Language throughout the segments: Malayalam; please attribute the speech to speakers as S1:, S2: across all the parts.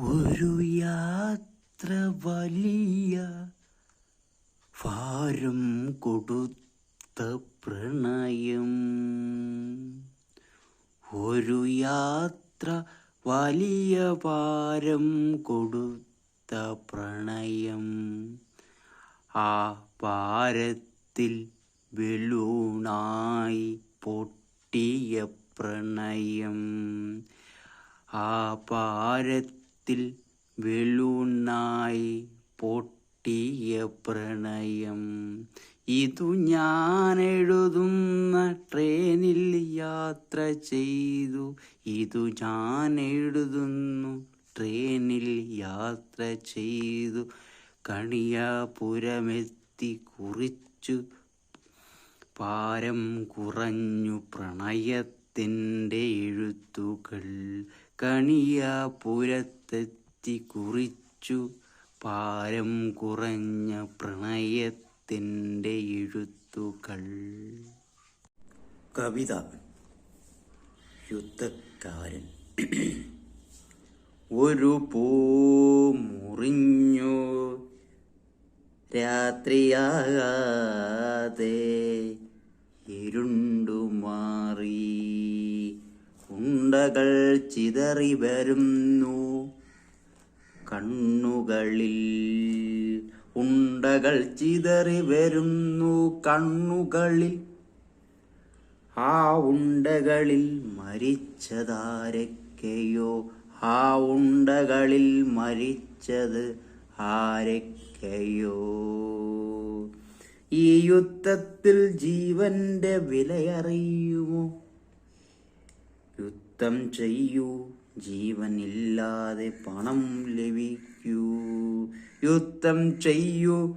S1: ഒരു യാത്ര വലിയ ഭാരം കൊടുത്ത പ്രണയം. ഒരു യാത്ര വലിയ ഭാരം കൊടുത്ത പ്രണയം. ആ ഭാരത്തിൽ വെളൂണായി പൊട്ടിയ പ്രണയം. ആ പാരത്തിൽ വെളുണ്ണായി പൊട്ടിയ പ്രണയം. ഇതു ഞാൻ എഴുതുന്ന ട്രെയിനിൽ യാത്ര ചെയ്തു. ഇതു ഞാൻ എഴുതുന്നു ട്രെയിനിൽ യാത്ര ചെയ്തു. കണിയാപുരമെത്തി കുറിച്ചു. പാരം കുറഞ്ഞു പ്രണയത്തിന്റെ എഴുത്തുകൾ. കണിയാപുരത്തെത്തി കുറിച്ചു പാരം കുറഞ്ഞ പ്രണയത്തിന്റെ എഴുത്തുകൾ. കവിത. യുദ്ധക്കാരൻ. ഒരു പൂ മുറിഞ്ഞു രാത്രിയാകാതെ ഇരുണ്ടു ഉണ്ടകൾ ചിതറി വരുന്നു. കണ്ണുകളിൽ ഉണ്ടകൾ ചിതറി വരുന്നു. കണ്ണുകളിൽ ആ ഉണ്ടകളിൽ മരിച്ചതാരൊക്കെയോ? ആ ഉണ്ടകളിൽ മരിച്ചത് ആരൊക്കെയോ? ഈ യുദ്ധത്തിൽ ജീവന്റെ വിലയറിയുമോ? യുദ്ധം ചെയ്യൂ. ജീവനില്ലാതെ പണം ലഭിക്കൂ. യുദ്ധം ചെയ്യൂ.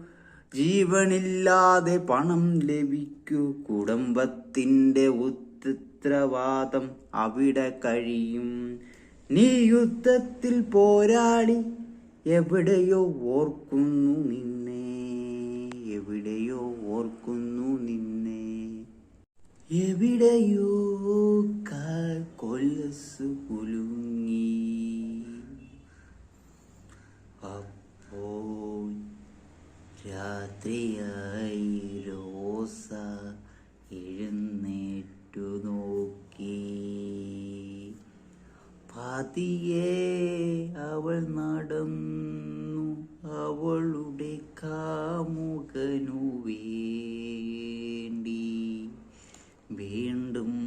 S1: ജീവനില്ലാതെ പണം ലഭിക്കൂ. കുടുംബത്തിന്റെ ഉത്തരവാദം അവിടെ കഴിയും. നീ യുദ്ധത്തിൽ പോരാടി. എവിടെയോ ഓർക്കുന്നു നിന്നെ. എവിടെയോ ഓർക്കുന്നു നിന്നെ. എവിടെയോ കൊലസ് കുലുങ്ങി. അപ്പോൾ രാത്രിയായി റോസ എഴുന്നേറ്റു നോക്കി. പതിയെ അവൾ നടന്നു അവളുടെ കാമുകനു വേണ്ടി. വീണ്ടും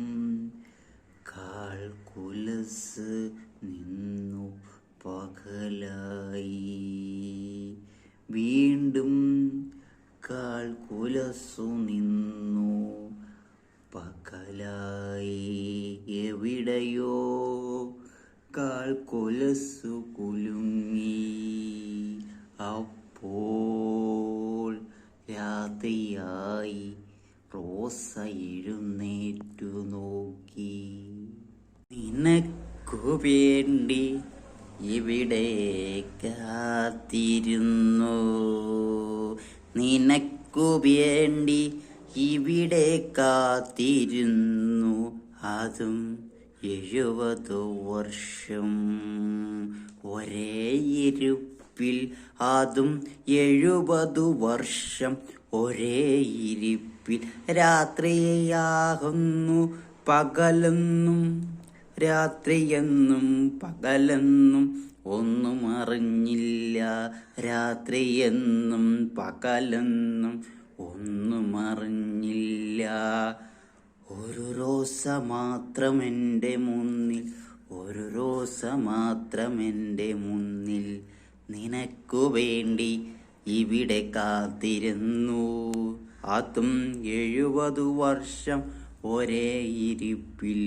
S1: എവിടെയോ കാൽ കൊലസു കുലുങ്ങി. അപ്പോൾ രാത്രിയായി റോസ എഴുന്നേറ്റു നോക്കി. നിനക്കു വേണ്ടി ഇവിടെ കാത്തിരുന്നു. നിനക്കു വേണ്ടി ഇവിടെ കാത്തിരുന്നു. അതും എഴുപത് വർഷം ഒരേ ഇരുപ്പിൽ അതും എഴുപത് വർഷം ഒരേ ഇരിപ്പിൽ രാത്രിയാകുന്നു പകലെന്നും രാത്രിയെന്നും പകലെന്നും ഒന്നും അറിഞ്ഞില്ല. രാത്രിയെന്നും പകലെന്നും ഒന്നും അറിഞ്ഞില്ല. ഒരു റോസ മാത്രം എന്റെ മുന്നിൽ ഒരു റോസ മാത്രം എന്റെ മുന്നിൽ നിനക്കു വേണ്ടി ഇവിടെ കാത്തിരുന്നു. അതും എഴുപതു വർഷം ഒരേ ഇരിപ്പിൽ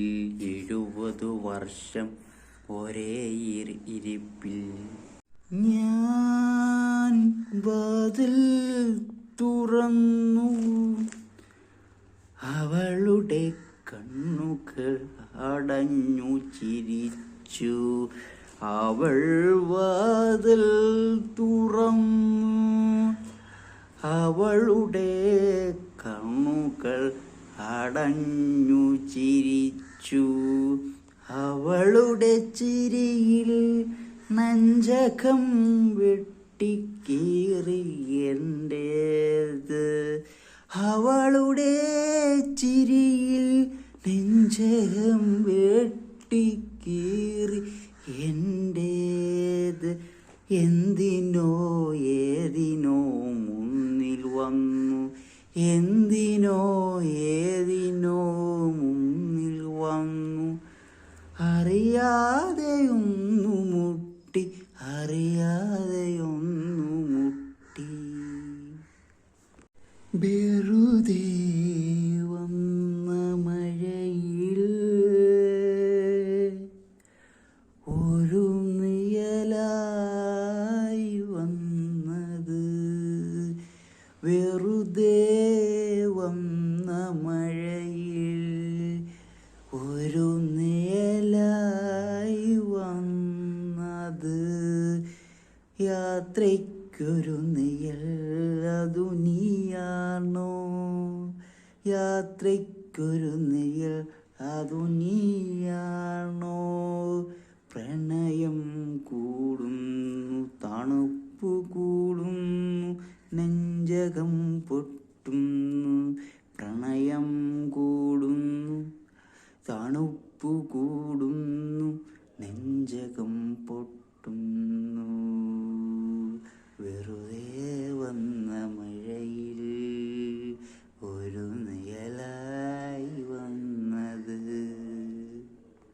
S1: എഴുപതു വർഷം ഒരേ ഇരി- ഇരിപ്പിൽ. ഞാൻ വാതിൽ തുറന്നു. അവളുടെ കണ്ണുകൾ അടഞ്ഞു ചിരിച്ചു. അവൾ വാതിൽ തുറന്നു. അവളുടെ കണ്ണുകൾ അടഞ്ഞു ചിരിച്ചു. അവളുടെ ചിരിയിൽ നഞ്ചകം വെട്ടിക്കീറി എന്റേത് അവളുടെ ചിരിയിൽ നെഞ്ചകം വെട്ടിക്കീറി. എന്റേത് എന്തിനോ ഏതിനോ മുന്നിൽ വന്നു. എന്തിനോ ഏതിനോ മുന്നിൽ വന്നു. അറിയാതെയൊന്നു മുട്ടി അറിയാതെയൊന്നു മുട്ടി. വന്ന മഴയിൽ ഒരു നിയലായി വന്നത്. വെറുതെ വന്ന മഴയിൽ ഒരു നിയലായി വന്നത്. യാത്രയ്ക്കൊരു നിയൽ അതു നീയാണോ? യാത്രയ്ക്കൊരു നിയൽ അതു നീയാണോ? പ്രണയം കൂടുന്നു തണുപ്പ് കൂടുന്നു നെഞ്ചകം പൊട്ടുന്നു പ്രണയം കൂടുന്നു തണുപ്പ് കൂടുന്നു നെഞ്ചകം പൊട്ടുന്നു.